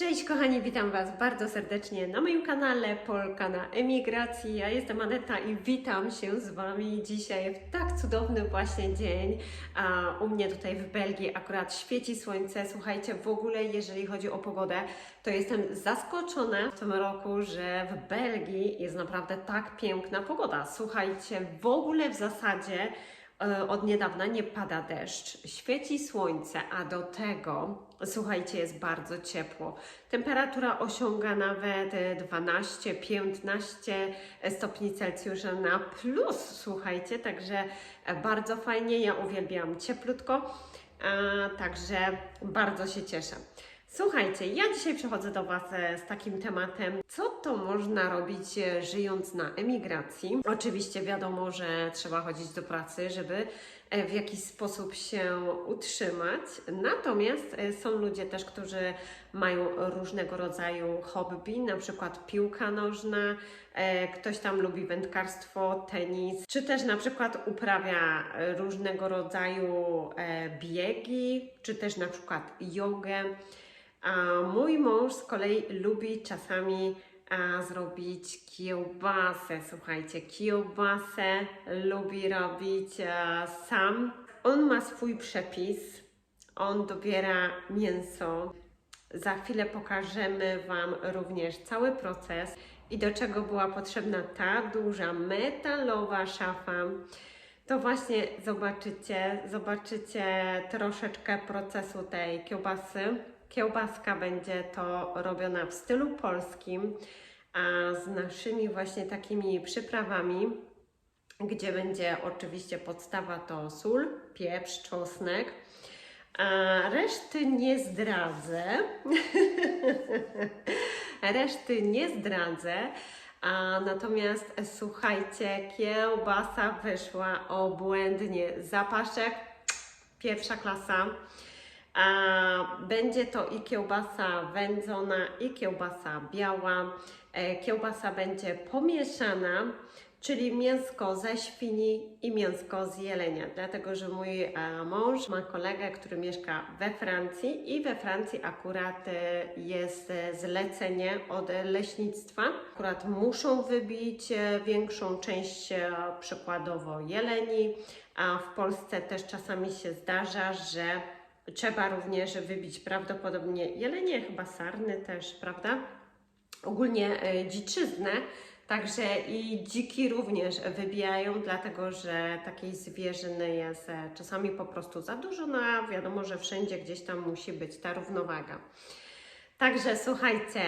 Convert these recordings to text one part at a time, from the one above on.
Cześć kochani, witam Was bardzo serdecznie na moim kanale Polka na emigracji. Ja jestem Aneta i witam się z Wami dzisiaj w tak cudowny właśnie dzień. A u mnie tutaj w Belgii akurat świeci słońce. Słuchajcie, w ogóle jeżeli chodzi o pogodę, to jestem zaskoczona w tym roku, że w Belgii jest naprawdę tak piękna pogoda. Słuchajcie, w ogóle w zasadzie od niedawna nie pada deszcz, świeci słońce, a do tego, słuchajcie, jest bardzo ciepło. Temperatura osiąga nawet e, 12-15 stopni Celsjusza na plus, słuchajcie, także e, bardzo fajnie, ja uwielbiam cieplutko, także bardzo się cieszę. Słuchajcie, ja dzisiaj przychodzę do Was e, z takim tematem, co to można robić e, żyjąc na emigracji. Oczywiście wiadomo, że trzeba chodzić do pracy, żeby e, w jakiś sposób się utrzymać. Natomiast są ludzie też, którzy mają różnego rodzaju hobby, na przykład piłka nożna, ktoś tam lubi wędkarstwo, tenis, czy też na przykład uprawia różnego rodzaju biegi, czy też na przykład jogę. Mój mąż z kolei lubi czasami zrobić kiełbasę. Słuchajcie, kiełbasę lubi robić a, sam. On ma swój przepis, on dobiera mięso. Za chwilę pokażemy Wam również cały proces i do czego była potrzebna ta duża metalowa szafa. To właśnie zobaczycie, zobaczycie troszeczkę procesu tej kiełbasy. Kiełbaska będzie to robiona w stylu polskim, a z naszymi właśnie takimi przyprawami, gdzie będzie oczywiście podstawa to sól, pieprz, czosnek. A reszty nie zdradzę. reszty nie zdradzę. A natomiast słuchajcie, kiełbasa wyszła obłędnie. Zapaszek pierwsza klasa. Będzie to i kiełbasa wędzona, i kiełbasa biała. E, Kiełbasa będzie pomieszana, czyli mięsko ze świni i mięsko z jelenia. Dlatego, że mój e, mąż ma kolegę, który mieszka we Francji i we Francji akurat e, jest zlecenie od leśnictwa. Akurat muszą wybić większą część przykładowo jeleni, a w Polsce też czasami się zdarza, że Trzeba również wybić prawdopodobnie jelenie, chyba sarny też, prawda? Ogólnie e, dziczyznę, także i dziki również wybijają, dlatego że takiej zwierzyny jest czasami po prostu za dużo, no a wiadomo, że wszędzie gdzieś tam musi być ta równowaga. Także słuchajcie,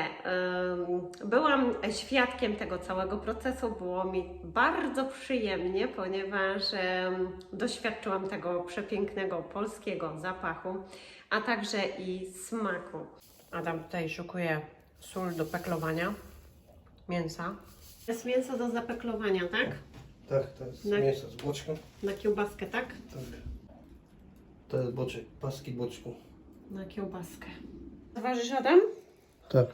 byłam świadkiem tego całego procesu. Było mi bardzo przyjemnie, ponieważ doświadczyłam tego przepięknego polskiego zapachu, a także i smaku. Adam tutaj szukuje sól do peklowania mięsa. Jest mięso do zapeklowania, tak? Tak, to jest Na- mięso z boczką. Na kiełbaskę, tak? Tak. To jest boczek, paski boczku. Na kiełbaskę. Zważysz Adam? Tak.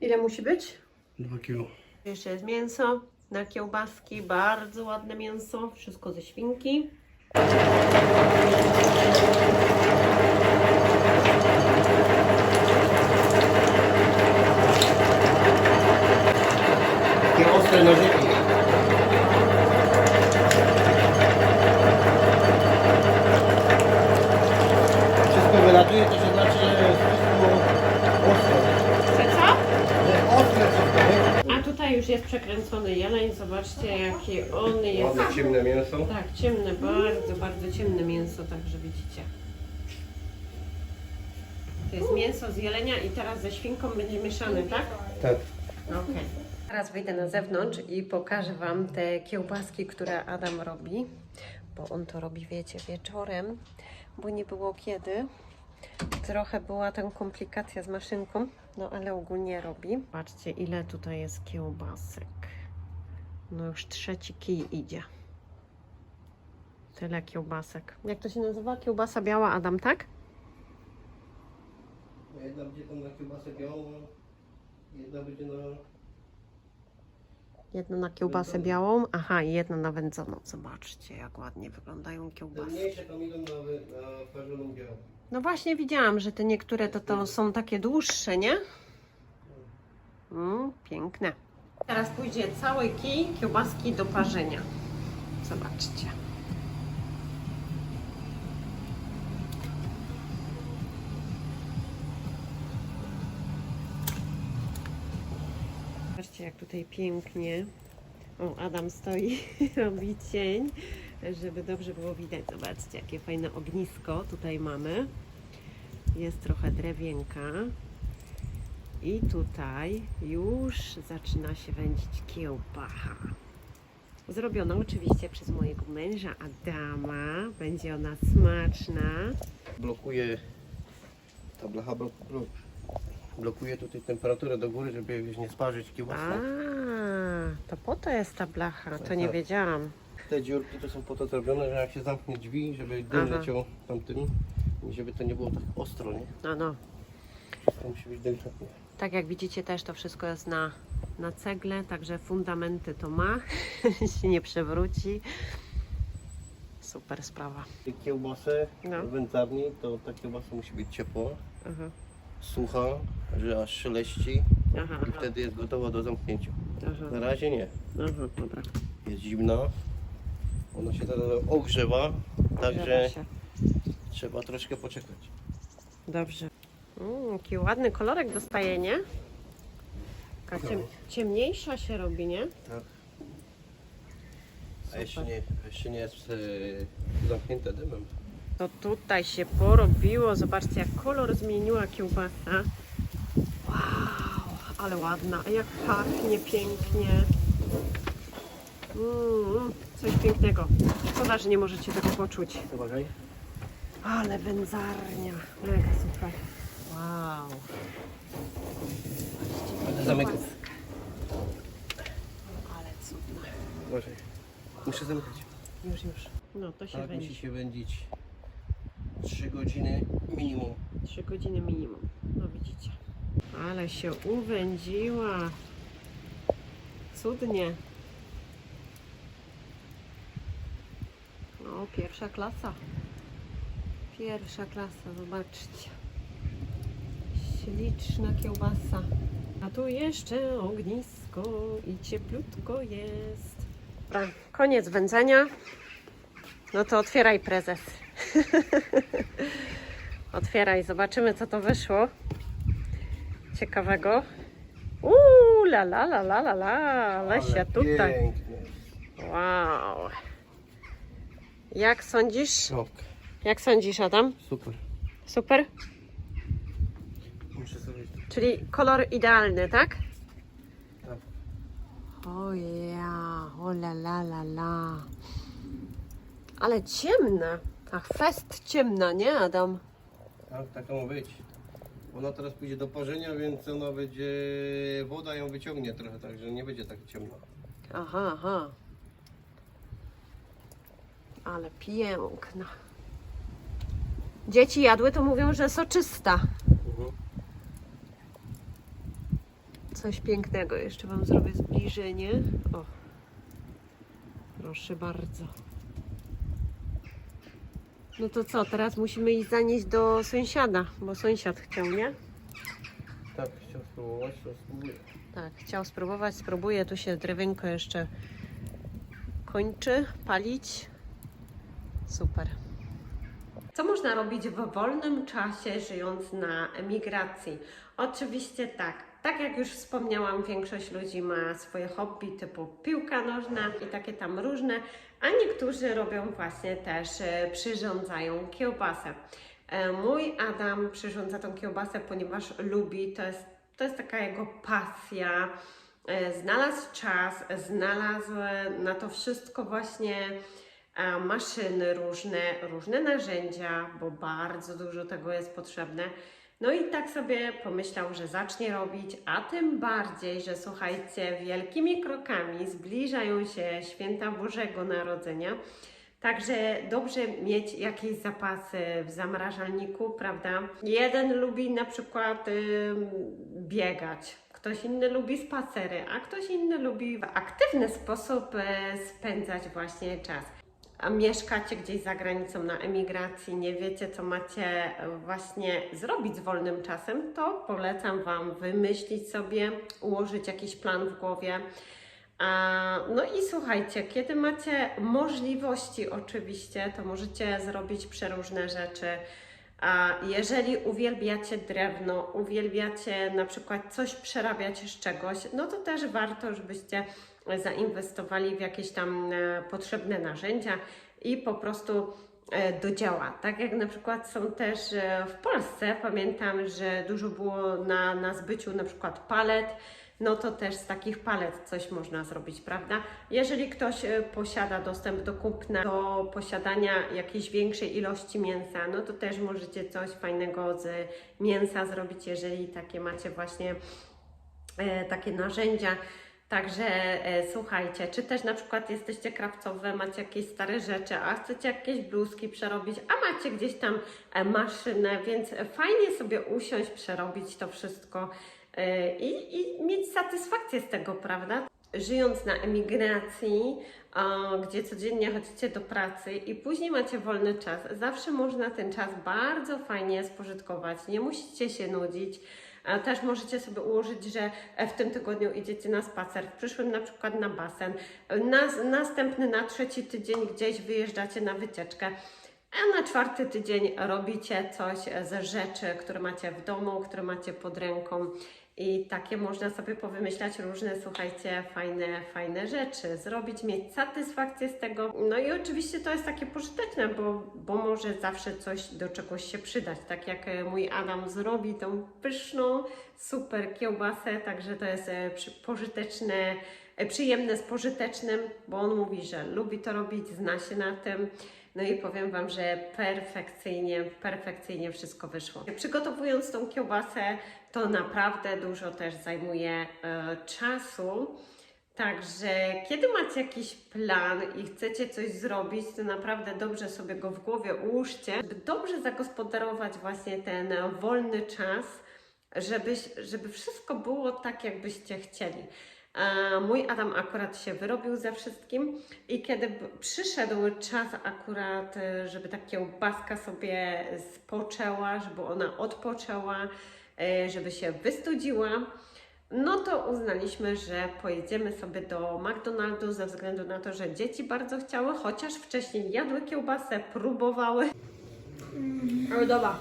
Ile musi być? 2 kilo. Jeszcze jest mięso na kiełbaski, bardzo ładne mięso, wszystko ze świnki. Takie ostre nożyki. Wszystko wylatuje, to się znaczy, że jest wszystko ostre. Że co? Nie, ostre wszystko, nie? A tutaj już jest przekręcony jeleń, zobaczcie jaki on jest. Ładne, ciemne mięso. Tak, ciemne, bardzo, bardzo ciemne mięso, także widzicie. To jest mięso z jelenia i teraz ze świnką będzie mieszane, tak? Tak. Okej. Teraz wyjdę na zewnątrz i pokażę Wam te kiełbaski, które Adam robi, bo on to robi, wiecie, wieczorem, bo nie było kiedy. Trochę była tam komplikacja z maszynką, no ale ogólnie robi. Patrzcie, ile tutaj jest kiełbasek. No już trzeci kij idzie. Tyle kiełbasek. Jak to się nazywa? Kiełbasa biała, Adam, tak? Jedna będzie tam na kiełbasę białą, jedna będzie na... Jedna na kiełbasę Wędzoną. białą, aha, i jedna na wędzoną. Zobaczcie, jak ładnie wyglądają Te kiełbasy. mniejsze tam idą na, wy- na parzoną białą. No właśnie widziałam, że te niektóre to, to są takie dłuższe, nie? Mm, piękne. Teraz pójdzie cały kij kiełbaski do parzenia. Zobaczcie. Zobaczcie, jak tutaj pięknie. O, Adam stoi, robi cień, żeby dobrze było widać. Zobaczcie, jakie fajne ognisko tutaj mamy. Jest trochę drewienka. I tutaj już zaczyna się wędzić kiełbacha. Zrobiona oczywiście przez mojego męża Adama. Będzie ona smaczna. Blokuje, ta blacha blok, blok, blokuje tutaj temperaturę do góry, żeby nie sparzyć A, kiełbasy. to po to jest ta blacha. To Tak, nie wiedziałam. Te dziurki to są po to zrobione, że jak się zamknie drzwi, żeby dym Aha. leciał tamtym i żeby to nie było tak ostro, nie? No, no. To musi być delikatnie. Tak jak widzicie też to wszystko jest na, na cegle, także fundamenty to ma, się nie przewróci. Super sprawa. I kiełbasę No. w wędzarni, to ta kiełbasa musi być ciepła, Aha, sucha, że aż szeleści aha, i wtedy jest gotowa do zamknięcia. aha, Na razie nie. aha, dobra. Jest zimna, ona się teraz ogrzewa, także Grzewa się. trzeba troszkę poczekać. Dobrze. Mm, jaki ładny kolorek dostaje, nie? Taka ciem, ciemniejsza się robi, nie? Tak. A jeszcze nie, jeszcze nie jest e, zamknięte dymem. To tutaj się porobiło. Zobaczcie, jak kolor zmieniła kiełbasa. Wow, ale ładna. A jak pachnie pięknie. Mm, coś pięknego. Szkoda, że nie możecie tego poczuć. Uważaj. Ale wędzarnia. Mega super. Wow. Będę zamykać. Ale cudna. Uważaj. Muszę zamykać. Już, już. No, to się Tak musi wędzi. się wędzić 3 godziny minimum. 3 godziny minimum. No widzicie. Ale się uwędziła. Cudnie. No, pierwsza klasa. Pierwsza klasa, zobaczcie. Śliczna kiełbasa. A tu jeszcze ognisko i cieplutko jest. Dobra, koniec wędzenia. No to otwieraj prezes. Otwieraj, zobaczymy co to wyszło. Ciekawego. Uuu, la la la la la la, Lesia tutaj. Wow. Jak sądzisz? Kropka. Jak sądzisz, Adam? Super. Super? Muszę sobie... Czyli kolor idealny, tak? Tak. O ja, o la la la la. Ale ciemna. Ach, fest ciemna, nie Adam? Tak, taka ma być. Ona teraz pójdzie do parzenia, więc ona będzie... Woda ją wyciągnie trochę, także nie będzie tak ciemna. Aha, aha. Ale piękna. Dzieci jadły, to mówią, że soczysta. Mhm. Coś pięknego. Jeszcze Wam zrobię zbliżenie. O. Proszę bardzo. No to co, teraz musimy iść zanieść do sąsiada, bo sąsiad chciał, nie? Tak, chciał spróbować, to spróbuję. Tak, chciał spróbować, spróbuję. Tu się drewienko jeszcze kończy palić. Super. Co można robić w wolnym czasie, żyjąc na emigracji? Oczywiście tak. Tak jak już wspomniałam, większość ludzi ma swoje hobby typu piłka nożna i takie tam różne, a niektórzy robią właśnie też, e, przyrządzają kiełbasę. E, Mój Adam przyrządza tą kiełbasę, ponieważ lubi, to jest, to jest taka jego pasja. E, Znalazł czas, znalazł na to wszystko właśnie maszyny różne, różne narzędzia, bo bardzo dużo tego jest potrzebne. No i tak sobie pomyślał, że zacznie robić, a tym bardziej, że słuchajcie, wielkimi krokami zbliżają się święta Bożego Narodzenia. Także dobrze mieć jakieś zapasy w zamrażalniku, prawda? Jeden lubi na przykład ym, biegać, ktoś inny lubi spacery, a ktoś inny lubi w aktywny sposób e, spędzać właśnie czas. Mieszkacie gdzieś za granicą na emigracji, nie wiecie, co macie e, właśnie zrobić z wolnym czasem, to polecam Wam wymyślić sobie, ułożyć jakiś plan w głowie. No i słuchajcie, kiedy macie możliwości, oczywiście, to możecie zrobić przeróżne rzeczy. Jeżeli uwielbiacie drewno, uwielbiacie na przykład coś przerabiać z czegoś, no to też warto, żebyście zainwestowali w jakieś tam e, potrzebne narzędzia i po prostu e, do dzieła. Tak jak na przykład są też e, w Polsce, pamiętam, że dużo było na, na zbyciu na przykład palet, no to też z takich palet coś można zrobić, prawda? Jeżeli ktoś posiada dostęp do kupna, do posiadania jakiejś większej ilości mięsa, no to też możecie coś fajnego z mięsa zrobić, jeżeli takie macie właśnie e, takie narzędzia. Także e, słuchajcie, czy też na przykład jesteście krawcowe, macie jakieś stare rzeczy, a chcecie jakieś bluzki przerobić, a macie gdzieś tam e, maszynę, więc fajnie sobie usiąść, przerobić to wszystko e, i, i mieć satysfakcję z tego, prawda? Żyjąc na emigracji, gdzie codziennie chodzicie do pracy i później macie wolny czas, zawsze można ten czas bardzo fajnie spożytkować. Nie musicie się nudzić. Też możecie sobie ułożyć, że e, w tym tygodniu idziecie na spacer, w przyszłym na przykład na basen, na, następny na trzeci tydzień gdzieś wyjeżdżacie na wycieczkę, a na czwarty tydzień robicie coś ze rzeczy, które macie w domu, które macie pod ręką. I takie można sobie powymyślać różne, słuchajcie, fajne, fajne rzeczy, zrobić, mieć satysfakcję z tego. No i oczywiście to jest takie pożyteczne, bo, bo może zawsze coś do czegoś się przydać. Tak jak e, mój Adam zrobi tą pyszną, super kiełbasę, także to jest e, pożyteczne, e, przyjemne z pożytecznym, bo on mówi, że lubi to robić, zna się na tym. No i powiem Wam, że perfekcyjnie, perfekcyjnie wszystko wyszło. Przygotowując tą kiełbasę, to naprawdę dużo też zajmuje e, czasu. Także kiedy macie jakiś plan i chcecie coś zrobić, to naprawdę dobrze sobie go w głowie ułóżcie, żeby dobrze zagospodarować właśnie ten e, wolny czas, żeby, żeby wszystko było tak, jakbyście chcieli. Mój Adam akurat się wyrobił ze wszystkim i kiedy przyszedł czas akurat, e, żeby ta kiełbaska sobie spoczęła, żeby ona odpoczęła, e, żeby się wystudziła, no to uznaliśmy, że pojedziemy sobie do McDonaldu ze względu na to, że dzieci bardzo chciały, chociaż wcześniej jadły kiełbasę, próbowały. Ale dobra.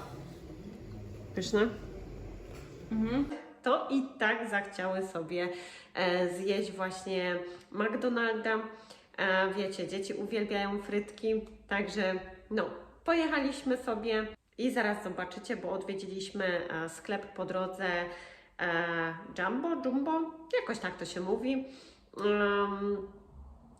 Pyszne? To i tak zachciały sobie e, zjeść właśnie McDonalda. E, wiecie, dzieci uwielbiają frytki, także no, pojechaliśmy sobie i zaraz zobaczycie, bo odwiedziliśmy e, sklep po drodze Jumbo, Jumbo, jakoś tak to się mówi.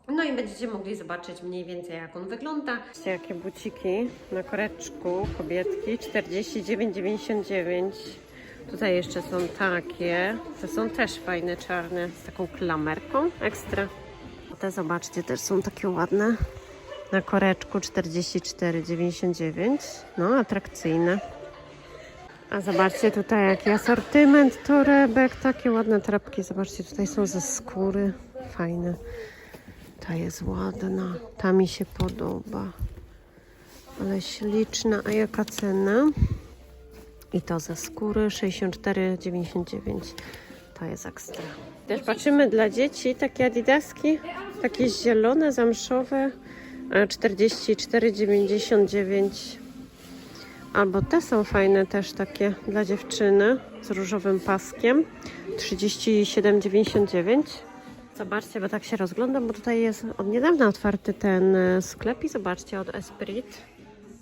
No i będziecie mogli zobaczyć mniej więcej jak on wygląda. Zobaczcie jakie buciki na koreczku kobietki 49,99. Tutaj jeszcze są takie. To są też fajne czarne z taką klamerką ekstra. Te zobaczcie też są takie ładne. Na koreczku 44,99. No atrakcyjne. A zobaczcie tutaj jaki asortyment torebek. Takie ładne torebki. Zobaczcie tutaj są ze skóry. Fajne. Ta jest ładna. Ta mi się podoba. Ale śliczna. A jaka cena? I to ze skóry 64,99. To jest ekstra. Też patrzymy dla dzieci takie adidaski, takie zielone, zamszowe e, 44,99. Albo te są fajne też takie dla dziewczyny z różowym paskiem 37,99. Zobaczcie, bo tak się rozglądam, bo tutaj jest od niedawna otwarty ten e, sklep i zobaczcie od Esprit.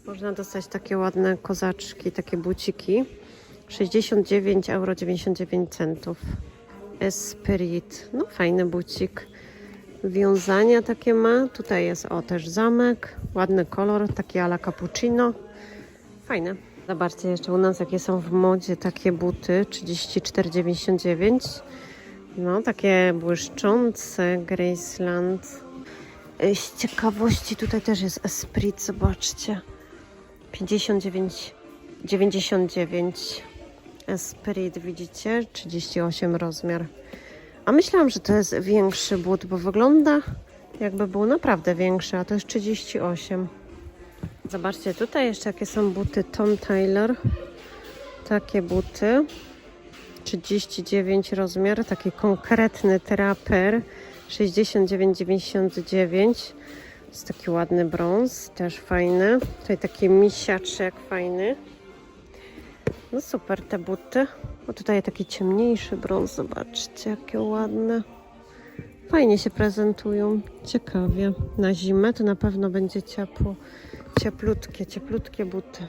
Można dostać takie ładne kozaczki, takie buciki. 69,99 euro. Esprit. No fajny bucik. Wiązania takie ma. Tutaj jest o też zamek. Ładny kolor, taki ala cappuccino. Fajne. Zobaczcie jeszcze u nas jakie są w modzie takie buty. 34,99. No takie błyszczące Graceland. Y, Z ciekawości tutaj też jest Esprit, zobaczcie. 59, 99 Esprit, widzicie? 38 rozmiar. A myślałam, że to jest większy but, bo wygląda jakby był naprawdę większy, a to jest 38. Zobaczcie, tutaj jeszcze jakie są buty Tom Taylor. Takie buty. 39 rozmiar, taki konkretny traper. 69,99. Jest taki ładny brąz, też fajny. Tutaj taki misiaczek fajny. No super te buty. O tutaj taki ciemniejszy brąz, zobaczcie jakie ładne. Fajnie się prezentują, ciekawie. Na zimę to na pewno będzie ciepło. Cieplutkie, cieplutkie buty.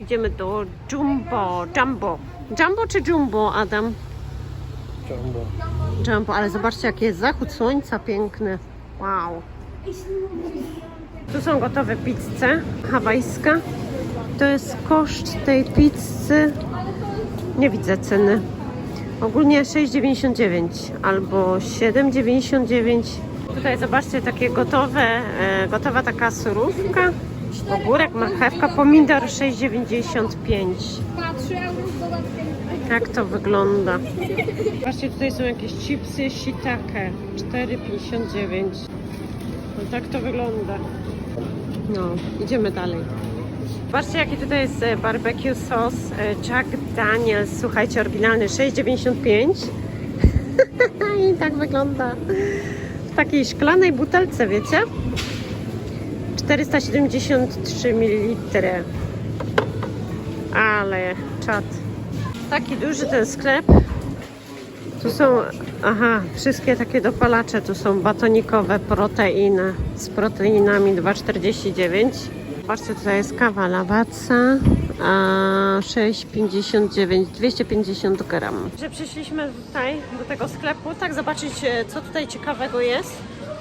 Idziemy do Jumbo, Jumbo. Jumbo czy Jumbo, Adam? Jumbo. Jumbo, ale zobaczcie jaki jest zachód słońca piękny. Wow. Tu są gotowe pizze, hawajska. To jest koszt tej pizzy. Nie widzę ceny. Ogólnie 6,99 albo 7,99. Tutaj zobaczcie takie gotowe, e, gotowa taka surówka. Ogórek, marchewka, pomidor 6,95. Ma 3 euro z dodatkiem. Tak to wygląda. Zobaczcie, tutaj są jakieś chipsy shiitake 4,59. No tak to wygląda. No, idziemy dalej. Zobaczcie, jaki tutaj jest e, barbecue sos e, Jack Daniels. Słuchajcie, oryginalny 6,95. I tak wygląda. W takiej szklanej butelce, wiecie? 473 ml. Ale czad. Taki duży ten sklep. Tu są, aha, wszystkie takie dopalacze. Tu są batonikowe proteiny z proteinami 2,49. Zobaczcie, tutaj jest kawa Lavazza, a 6,59, 250 gram. Że przyszliśmy tutaj do tego sklepu, tak zobaczyć, e, co tutaj ciekawego jest.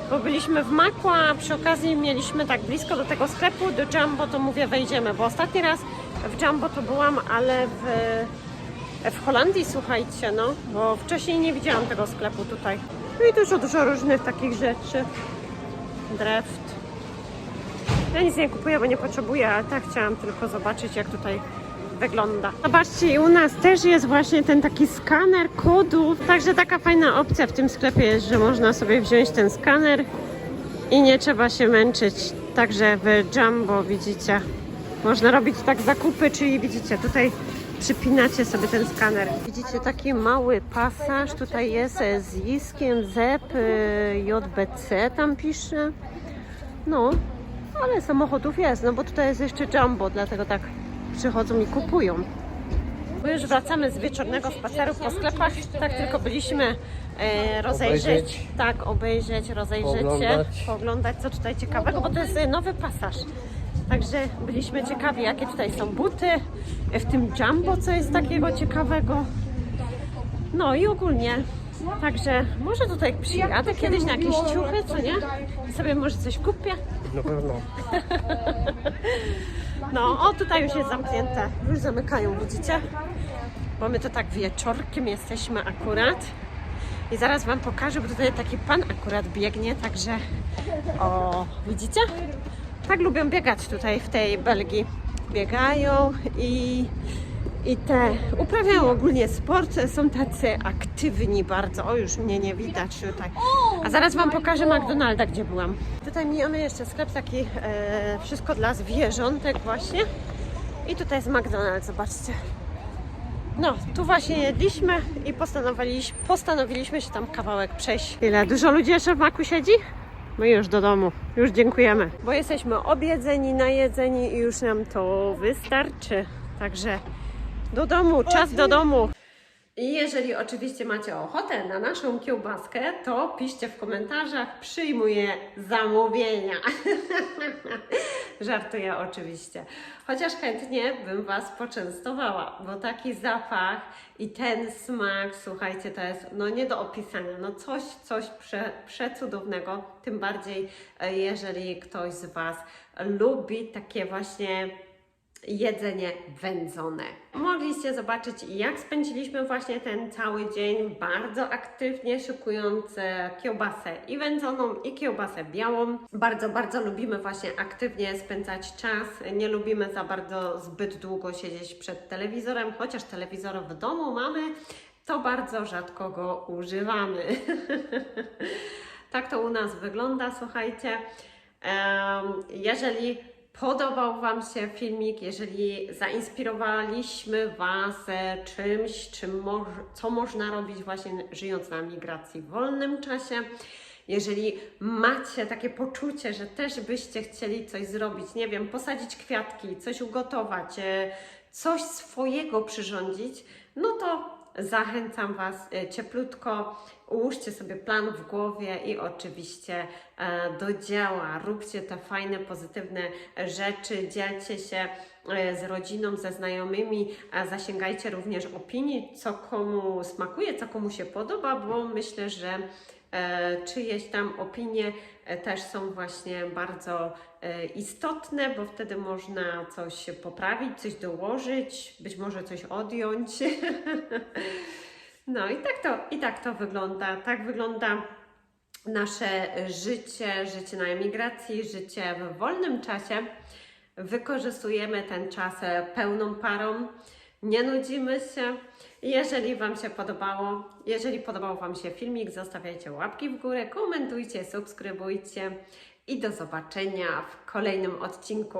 Bo byliśmy w Maku, a przy okazji mieliśmy tak blisko do tego sklepu, do Jumbo, to mówię wejdziemy, bo ostatni raz w Jumbo to byłam, ale w, w Holandii, słuchajcie, no, bo wcześniej nie widziałam tego sklepu tutaj. No i dużo, dużo różnych takich rzeczy. Dreft. Ja nic nie kupuję, bo nie potrzebuję, ale tak chciałam tylko zobaczyć, jak tutaj wygląda. Zobaczcie, u nas też jest właśnie ten taki skaner kodów. Także taka fajna opcja w tym sklepie jest, że można sobie wziąć ten skaner i nie trzeba się męczyć. Także w Jumbo widzicie, można robić tak zakupy, czyli widzicie, tutaj przypinacie sobie ten skaner. Widzicie taki mały pasaż, tutaj jest e, z Jiskiem ZEP, e, JBC tam pisze. No, ale samochodów jest, no bo tutaj jest jeszcze Jumbo, dlatego tak przychodzą i kupują. My już wracamy z wieczornego spaceru po sklepach, tak tylko byliśmy e, rozejrzeć, Obejrzeć. tak, obejrzeć, rozejrzeć się, pooglądać co tutaj ciekawego, bo to jest e, nowy pasaż. Także byliśmy ciekawi, jakie tutaj są buty, w tym Jumbo, co jest takiego ciekawego. No i ogólnie, także może tutaj przyjadę kiedyś na jakieś ciuchy, co nie? I sobie może coś kupię. Na pewno. No, o tutaj już jest zamknięte. Już zamykają, widzicie? Bo my to tak wieczorkiem jesteśmy akurat. I zaraz Wam pokażę, bo tutaj taki pan akurat biegnie, także o, widzicie? Tak lubią biegać tutaj w tej Belgii. Biegają i, i te uprawiają ogólnie sport, są tacy aktywni bardzo. O, już mnie nie widać tutaj. A zaraz Wam pokażę McDonalda, gdzie byłam. Tutaj mijamy jeszcze sklep taki, e, wszystko dla zwierzątek właśnie. I tutaj jest McDonald's, zobaczcie. No, tu właśnie jedliśmy i postanowiliśmy, postanowiliśmy się tam kawałek przejść. Ile? Dużo ludzi jeszcze w maku siedzi? My już do domu. Już dziękujemy. Bo jesteśmy objedzeni, najedzeni i już nam to wystarczy. Także do domu, czas do domu. I jeżeli oczywiście macie ochotę na naszą kiełbaskę, to piszcie w komentarzach, przyjmuję zamówienia. Żartuję oczywiście. Chociaż chętnie bym Was poczęstowała, bo taki zapach i ten smak, słuchajcie, to jest no nie do opisania. No coś, coś prze, przecudownego. Tym bardziej, e, jeżeli ktoś z Was lubi takie właśnie jedzenie wędzone. Mogliście zobaczyć, jak spędziliśmy właśnie ten cały dzień bardzo aktywnie szykując e, kiełbasę i wędzoną, i kiełbasę białą. Bardzo, bardzo lubimy właśnie aktywnie spędzać czas. Nie lubimy za bardzo zbyt długo siedzieć przed telewizorem, chociaż telewizor w domu mamy, to bardzo rzadko go używamy. tak to u nas wygląda, słuchajcie. Jeżeli podobał Wam się filmik, jeżeli zainspirowaliśmy Was czymś, czym moż, co można robić właśnie żyjąc na migracji w wolnym czasie, jeżeli macie takie poczucie, że też byście chcieli coś zrobić, nie wiem, posadzić kwiatki, coś ugotować, e, coś swojego przyrządzić, no to zachęcam Was e, cieplutko. Ułóżcie sobie plan w głowie i oczywiście e, do dzieła. Róbcie te fajne, pozytywne rzeczy, dzielcie się z rodziną, ze znajomymi, zasięgajcie również opinii, co komu smakuje, co komu się podoba, bo myślę, że e, czyjeś tam opinie e, też są właśnie bardzo e, istotne, bo wtedy można coś poprawić, coś dołożyć, być może coś odjąć. No i tak to, i tak to wygląda. Tak wygląda nasze życie, życie na emigracji, życie w wolnym czasie. Wykorzystujemy ten czas pełną parą, nie nudzimy się. Jeżeli Wam się podobało, jeżeli podobał Wam się filmik, zostawiajcie łapki w górę, komentujcie, subskrybujcie i do zobaczenia w kolejnym odcinku.